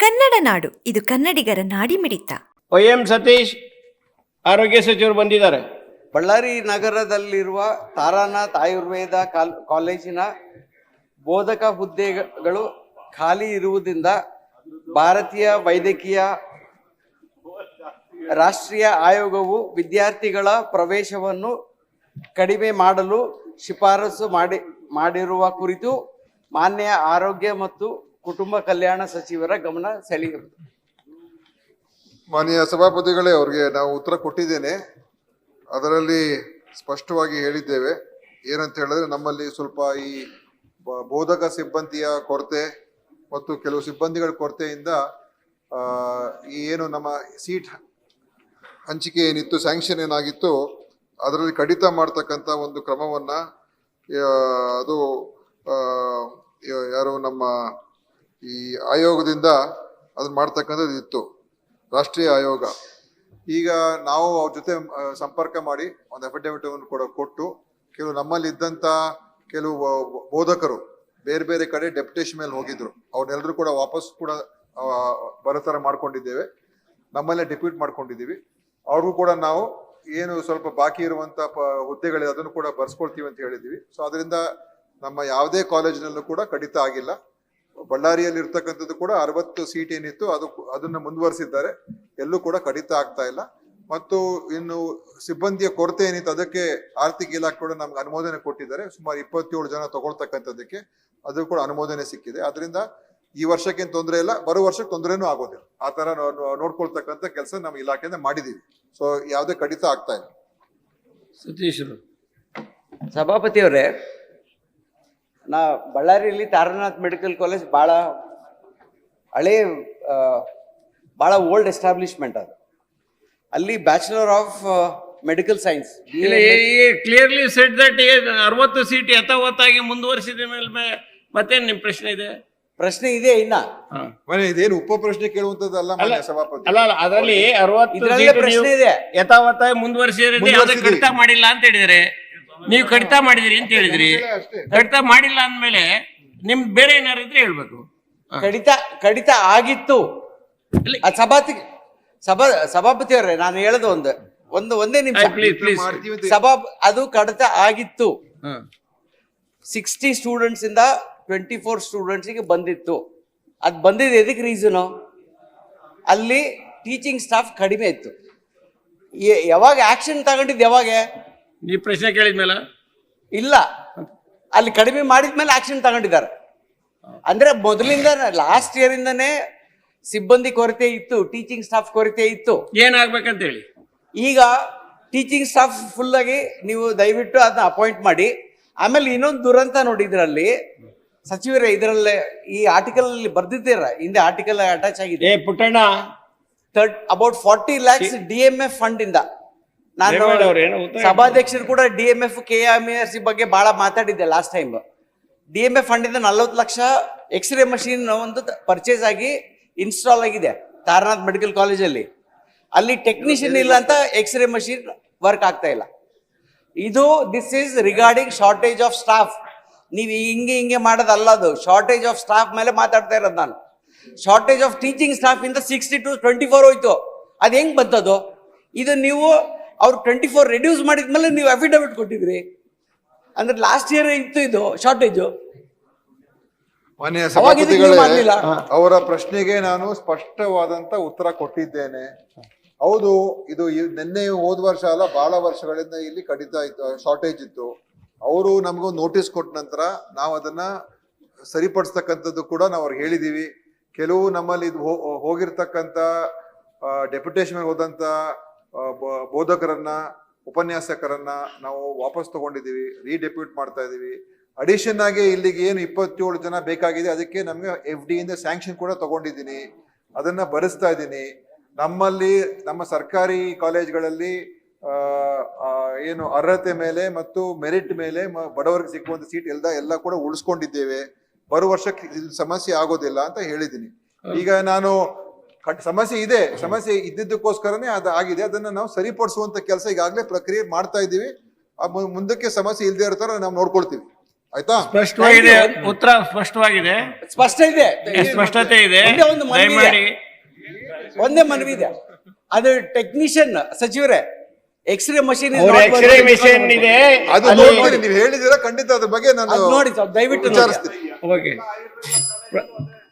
ಕನ್ನಡ ನಾಡು. ಇದು ಕನ್ನಡಿಗರ ನಾಡಿಮಿಡಿತ Y M Satish ಆರೋಗ್ಯ ಸಚಿವರು ಬಂದಿದ್ದಾರೆ. ಬಳ್ಳಾರಿ ನಗರದಲ್ಲಿರುವ ತಾರಾನಾಥ್ ಆಯುರ್ವೇದ ಕಾಲ್ ಕಾಲೇಜಿನ ಬೋಧಕ ಹುದ್ದೆಗಳು ಖಾಲಿ ಇರುವುದರಿಂದ ಭಾರತೀಯ ವೈದ್ಯಕೀಯ ರಾಷ್ಟ್ರೀಯ ಆಯೋಗವು ವಿದ್ಯಾರ್ಥಿಗಳ ಪ್ರವೇಶವನ್ನು ಕಡಿಮೆ ಮಾಡಲು ಶಿಫಾರಸು ಮಾಡಿ ಮಾಡಿರುವ ಕುರಿತು ಮಾನ್ಯ ಆರೋಗ್ಯ ಮತ್ತು ಕುಟುಂಬ ಕಲ್ಯಾಣ ಸಚಿವರ ಗಮನ ಸೆಳೆಯುವುದು. ಮಾನ್ಯ ಸಭಾಪತಿಗಳೇ, ಅವ್ರಿಗೆ ನಾವು ಉತ್ತರ ಕೊಟ್ಟಿದ್ದೇನೆ. ಅದರಲ್ಲಿ ಸ್ಪಷ್ಟವಾಗಿ ಹೇಳಿದ್ದೇವೆ. ಏನಂತ ಹೇಳಿದ್ರೆ, ನಮ್ಮಲ್ಲಿ ಸ್ವಲ್ಪ ಈ ಬೋಧಕ ಸಿಬ್ಬಂದಿಯ ಕೊರತೆ ಮತ್ತು ಕೆಲವು ಸಿಬ್ಬಂದಿಗಳ ಕೊರತೆಯಿಂದ ಈ ಏನು ನಮ್ಮ ಸೀಟ್ ಹಂಚಿಕೆ ಏನಿತ್ತು ಸ್ಯಾಂಕ್ಷನ್ ಏನಾಗಿತ್ತು, ಅದರಲ್ಲಿ ಕಡಿತ ಮಾಡ್ತಕ್ಕಂಥ ಒಂದು ಕ್ರಮವನ್ನು ಅದು ಯಾರು ನಮ್ಮ ಈ ಆಯೋಗದಿಂದ ಅದನ್ನ ಮಾಡ್ತಕ್ಕಂಥದ್ದು ಇತ್ತು ರಾಷ್ಟ್ರೀಯ ಆಯೋಗ. ಈಗ ನಾವು ಅವ್ರ ಜೊತೆ ಸಂಪರ್ಕ ಮಾಡಿ ಒಂದು ಅಫಿಡವಿಟ್ ಕೂಡ, ಕೊಟ್ಟು ಕೆಲವು ನಮ್ಮಲ್ಲಿ ಇದ್ದಂತ ಕೆಲವು ಬೋಧಕರು ಬೇರೆ ಬೇರೆ ಕಡೆ ಡೆಪ್ಯುಟೇಷನ್ ಮೇಲೆ ಹೋಗಿದ್ರು. ಅವ್ರನ್ನೆಲ್ಲರೂ ಕೂಡ ವಾಪಸ್ ಕೂಡ ಬರೋ ಥರ ಮಾಡ್ಕೊಂಡಿದ್ದೇವೆ. ನಮ್ಮಲ್ಲೇ ಡೆಪ್ಯೂಟ್ ಮಾಡ್ಕೊಂಡಿದ್ದೀವಿ. ಅವ್ರಿಗೂ ಕೂಡ ನಾವು ಏನು ಸ್ವಲ್ಪ ಬಾಕಿ ಇರುವಂತ ಹುದ್ದೆಗಳಿದೆ, ಅದನ್ನು ಕೂಡ ಬರ್ಸ್ಕೊಳ್ತೀವಿ ಅಂತ ಹೇಳಿದ್ದೀವಿ. ಸೊ ಅದರಿಂದ ನಮ್ಮ ಯಾವುದೇ ಕಾಲೇಜಿನಲ್ಲೂ ಕೂಡ ಕಡಿತ ಆಗಿಲ್ಲ. ಬಳ್ಳಾರಿಯಲ್ಲಿ ಇರ್ತಕ್ಕಂಥದ್ದು ಕೂಡ ಅರವತ್ತು ಸೀಟ್ ಏನಿತ್ತು ಅದು ಅದನ್ನ ಮುಂದುವರಿಸಿದ್ದಾರೆ. ಎಲ್ಲೂ ಕೂಡ ಕಡಿತ ಆಗ್ತಾ ಇಲ್ಲ. ಮತ್ತು ಇನ್ನು ಸಿಬ್ಬಂದಿಯ ಕೊರತೆ ಏನಿತ್ತು ಅದಕ್ಕೆ ಆರ್ಥಿಕ ಇಲಾಖೆ ಕೂಡ ನಮ್ಗೆ ಅನುಮೋದನೆ ಕೊಟ್ಟಿದ್ದಾರೆ. ಸುಮಾರು ಇಪ್ಪತ್ತೇಳು ಜನ ತಗೊಳ್ತಕ್ಕಂಥದ್ದಕ್ಕೆ ಅದು ಕೂಡ ಅನುಮೋದನೆ ಸಿಕ್ಕಿದೆ. ಅದರಿಂದ ಈ ವರ್ಷಕ್ಕೇನು ತೊಂದರೆ ಇಲ್ಲ ಬರೋ ವರ್ಷಕ್ಕೆ ತೊಂದರೆನೂ ಆಗೋದಿಲ್ಲ. ಆ ತರ ನೋಡ್ಕೊಳ್ತಕ್ಕಂಥ ಕೆಲಸ ನಮ್ಮ ಇಲಾಖೆಯಿಂದ ಮಾಡಿದೀವಿ ಸೊ ಯಾವುದೇ ಕಡಿತ ಆಗ್ತಾ ಇಲ್ಲ. ಸತೀಶ್ ಸಭಾಪತಿಯವರೇ ನಾ ಬಳ್ಳಾರಿಯಲ್ಲಿ ತಾರನಾಥ್ ಮೆಡಿಕಲ್ ಕಾಲೇಜ್ ಭಾಳ ಹಳೆ ಆ, ಭಾಳ ಓಲ್ಡ್ ಎಸ್ಟಾಬ್ಲಿಷ್ಮೆಂಟ್ ಅದು. ಅಲ್ಲಿ ಬ್ಯಾಚುಲರ್ ಆಫ್ ಮೆಡಿಕಲ್ ಸೈನ್ಸ್ ಇಲ್ಲ ಕ್ಲಿಯರ್ಲಿ ಸೆಟ್ ದಟ್ ಅರವತ್ತು ಸೀಟ್ ಯಥಾವತ್ತಾಗಿ ಮುಂದುವರಿಸಿದ ಮೇಲೆ ಮತ್ತೇನು ನಿಮ್ಮ ನಿಮ್ ಪ್ರಶ್ನೆ ಇದೆ? ಪ್ರಶ್ನೆ ಇದೆ ಇನ್ನ. ಇದೇನು ಉಪ ಪ್ರಶ್ನೆ ಕೇಳುವಂತದ್ದಲ್ಲ ಅಲ್ಲ ಅಲ್ಲ ಅದರಲ್ಲಿ ಅರವತ್ತು ಇದ್ರಲ್ಲೇ ಪ್ರಶ್ನೆ ಇದೆ. ಯಥಾವತ್ತಾಗಿ ಮುಂದುವರಿಸಿದ್ರೆ ಮಾಡಿಲ್ಲ ಅಂತ ಹೇಳಿದ್ರೆ. ನೀವು ಕಡಿತ ಮಾಡಿದಿರಿ ಅಂತ ಹೇಳಿದ್ರಿ. ಕಡಿತ ಮಾಡಿಲ್ಲ ಅಂದ್ಮೇಲೆ ನಿಮ್ ಬೇರೆ ಏನಾರು ಇದ್ರೆ ಹೇಳ್ಬೇಕು. ಕಡಿತ ಕಡಿತ ಆಗಿತ್ತು. ಸಭಾತಿ ಸಭಾ ಸಭಾಪತಿ ಅವ್ರೆ ನಾನು ಹೇಳೋದು ಒಂದು ಒಂದು ಒಂದೇ ನಿಮಿಷ. ಸಭಾ ಅದು ಕಡಿತ ಆಗಿತ್ತು. ಸಿಕ್ಸ್ಟಿ ಸ್ಟೂಡೆಂಟ್ಸ್ ಇಂದ ಟ್ವೆಂಟಿ ಫೋರ್ ಸ್ಟೂಡೆಂಟ್ಸಿಗೆ ಬಂದಿತ್ತು. ಅದು ಬಂದಿದ್ದು ಎದಕ್ಕೆ ರೀಸನು ಅಲ್ಲಿ ಟೀಚಿಂಗ್ ಸ್ಟಾಫ್ ಕಡಿಮೆ ಇತ್ತು. ಯಾವಾಗ ಆಕ್ಷನ್ ತಗೊಂಡಿದ್ದು ಯಾವಾಗ? ಈ ಪ್ರಶ್ನೆ ಕೇಳಿದ್ಮೇಲೆ? ಇಲ್ಲ. ಅಲ್ಲಿ ಕಡಿಮೆ ಮಾಡಿದ್ಮೇಲೆ ಆಕ್ಷನ್ ತಗೊಂಡಿದ್ದಾರೆ. ಅಂದ್ರೆ ಮೊದಲಿಂದ ಲಾಸ್ಟ್ ಇಯರ್ ಇಂದನೇ ಸಿಬ್ಬಂದಿ ಕೊರತೆ ಇತ್ತು ಟೀಚಿಂಗ್ ಸ್ಟಾಫ್ ಕೊರತೆ ಇತ್ತು. ಏನಾಗ್ಬೇಕಂತ ಹೇಳಿ ಈಗ ಟೀಚಿಂಗ್ ಸ್ಟಾಫ್ ಫುಲ್ ಆಗಿ ನೀವು ದಯವಿಟ್ಟು ಅದನ್ನ ಅಪಾಯಿಂಟ್ ಮಾಡಿ. ಆಮೇಲೆ ಇನ್ನೊಂದು ದುರಂತ ನೋಡಿ ಇದರಲ್ಲಿ ಸಚಿವರೇ ಇದರಲ್ಲೇ ಈ ಆರ್ಟಿಕಲ್ ಅಲ್ಲಿ ಬರ್ದಿದ್ದೀರ? ಹಿಂದೆ ಆರ್ಟಿಕಲ್ ಅಟ್ಯಾಚ್ ಆಗಿದೆ. Puttanna. Third about forty lakhs D M F fund ಇಂದ. ನಾನು ದೇವೇಗೌಡ ಅವ್ರು ಏನೋ ಉತ್ತರ ಸಭಾಧ್ಯಕ್ಷರು ಕೂಡ D M F K M S C ಬಗ್ಗೆ ಬಹಳ ಮಾತಾಡಿದ್ದೆ last time D M F fund ಇಂದ ನಲ್ವತ್ತು ಲಕ್ಷ ಎಕ್ಸ್ರೇ ಮಷೀನ್ ಒಂದು ಪರ್ಚೇಸ್ ಆಗಿ ಇನ್ಸ್ಟಾಲ್ ಆಗಿದೆ ತಾರನಾಥ್ ಮೆಡಿಕಲ್ ಕಾಲೇಜಲ್ಲಿ ಅಲ್ಲಿ. ಟೆಕ್ನಿಷಿಯನ್ ಇಲ್ಲ ಅಂತ ಎಕ್ಸ್ರೇ ಮಷೀನ್ ವರ್ಕ್ ಆಗ್ತಾ ಇಲ್ಲ. ಇದು this is regarding shortage of staff ನೀವು ಹಿಂಗೆ ಹಿಂಗೆ ಮಾಡೋದಲ್ಲ ಅದು. ಶಾರ್ಟೇಜ್ ಆಫ್ ಸ್ಟಾಫ್ ಮೇಲೆ ಮಾತಾಡ್ತಾ ಇರೋದು ನಾನು. ಶಾರ್ಟೇಜ್ ಆಫ್ ಟೀಚಿಂಗ್ ಸ್ಟಾಫ್ ಇಂದ ಸಿಕ್ಸ್ಟಿ ಟು ಟ್ವೆಂಟಿ ಫೋರ್ ಹೋಯ್ತು. ಅದು ಹೆಂಗೆ ಬಂತದು? ಇದು ನೀವು ಅವ್ರು ಟ್ವೆಂಟಿ ಫೋರ್ ರೆಡ್ಯೂಸ್ ಮಾಡಿದ್ಮೇಲೆ ನೀವು ಅಫಿಡವಿಟ್ ಕೊಟ್ಟಿದ್ರಿ. ಅಂದ್ರೆ ಲಾಸ್ಟ್ ಇಯರ್ ಇತ್ತು ಇದು ಶಾರ್ಟೇಜು ಮಾನ್ಯ ಸಭಾಪತಿಗಳೇ ಅವರ ಪ್ರಶ್ನೆಗೆ ನಾನು ಸ್ಪಷ್ಟವಾದಂತ ಉತ್ತರ ಕೊಟ್ಟಿದ್ದೇನೆ. ಹೌದು ಇದು ನಿನ್ನೆ ಹೋದ ವರ್ಷ ಅಲ್ಲ ಬಹಳ ವರ್ಷಗಳಿಂದ ಇಲ್ಲಿ ಕಡಿತ ಇತ್ತು ಶಾರ್ಟೇಜ್ ಇತ್ತು. ಅವರು ನಮಗೂ ನೋಟಿಸ್ ಕೊಟ್ಟ ನಂತರ ನಾವು ಅದನ್ನ ಸರಿಪಡಿಸ್ತಕ್ಕಂಥದ್ದು ಕೂಡ ನಾವು ಅವ್ರಿಗೆ ಹೇಳಿದೀವಿ. ಕೆಲವು ನಮ್ಮಲ್ಲಿ ಇದು ಹೋಗಿರ್ತಕ್ಕಂಥ ಡೆಪ್ಯುಟೇಷನ್ ಬ- ಬೋಧಕರನ್ನ, ಉಪನ್ಯಾಸಕರನ್ನ ನಾವು ವಾಪಸ್ ತಗೊಂಡಿದ್ದೀವಿ, ರೀಡೆಪ್ಯೂಟ್ ಮಾಡ್ತಾ ಇದ್ದೀವಿ. ಅಡಿಷನ್ ಆಗಿ ಇಲ್ಲಿಗೆ ಏನು ಇಪ್ಪತ್ತೇಳು ಜನ ಬೇಕಾಗಿದೆ, ಅದಕ್ಕೆ ನಮಗೆ ಎಫ್ ಇಂದ ಸ್ಯಾಂಕ್ಷನ್ ಕೂಡ ತಗೊಂಡಿದ್ದೀನಿ. ಅದನ್ನ ಭರಿಸ್ತಾ ಇದ್ದೀನಿ. ನಮ್ಮಲ್ಲಿ, ನಮ್ಮ ಸರ್ಕಾರಿ ಕಾಲೇಜ್ಗಳಲ್ಲಿ ಏನು ಅರ್ಹತೆ ಮೇಲೆ ಮತ್ತು ಮೆರಿಟ್ ಮೇಲೆ ಬಡವರಿಗೆ ಸಿಕ್ಕುವಂತ ಸೀಟ್ ಎಲ್ಲ ಎಲ್ಲ ಕೂಡ ಉಳಿಸ್ಕೊಂಡಿದ್ದೇವೆ. ಬರುವ ವರ್ಷಕ್ಕೆ ಸಮಸ್ಯೆ ಆಗೋದಿಲ್ಲ ಅಂತ ಹೇಳಿದ್ದೀನಿ. ಈಗ ನಾನು ಸಮಸ್ಯೆ ಇದೆ ಸಮಸ್ಯೆ ಇದ್ದಿದ್ದಕ್ಕೋಸ್ಕರನೇ ಅದು ಆಗಿದೆ. ಅದನ್ನ ನಾವು ಸರಿಪಡಿಸುವಂತ ಕೆಲಸ ಈಗಾಗಲೇ ಪ್ರಕ್ರಿಯೆ ಮಾಡ್ತಾ ಇದ್ದೀವಿ. ಮುಂದಕ್ಕೆ ಸಮಸ್ಯೆ ಇಲ್ಲದೆ ಇರೋ ಥರ ನಾವು ನೋಡ್ಕೊಳ್ತೀವಿ. ಆಯ್ತಾ? ಸ್ಪಷ್ಟವಾಗಿದೆ. ಉತ್ತರ ಸ್ಪಷ್ಟವಾಗಿದೆ. ಸ್ಪಷ್ಟ ಇದೆ ಸ್ಪಷ್ಟತೆ ಇದೆ. ಒಂದೇ ಒಂದು ಮನವಿ ಇದೆ. ಒಂದೇ ಮನವಿ ಇದೆ. ಅದು technician ಸಚಿವರೇ. X ray machine x ray machine ಇದೆ. ಅದು ನೋಡಿ ನೋಡ್ತೀನಿ. ನೀವು ಹೇಳಿದಿರ ಖಂಡಿತ ಅದ್ರ ಬಗ್ಗೆ ನಾನು ಅದು ನೋಡಿ ದಯವಿಟ್ಟು. ವಿಚಾರಿಸ್ತೀನಿ. ಓಕೆ.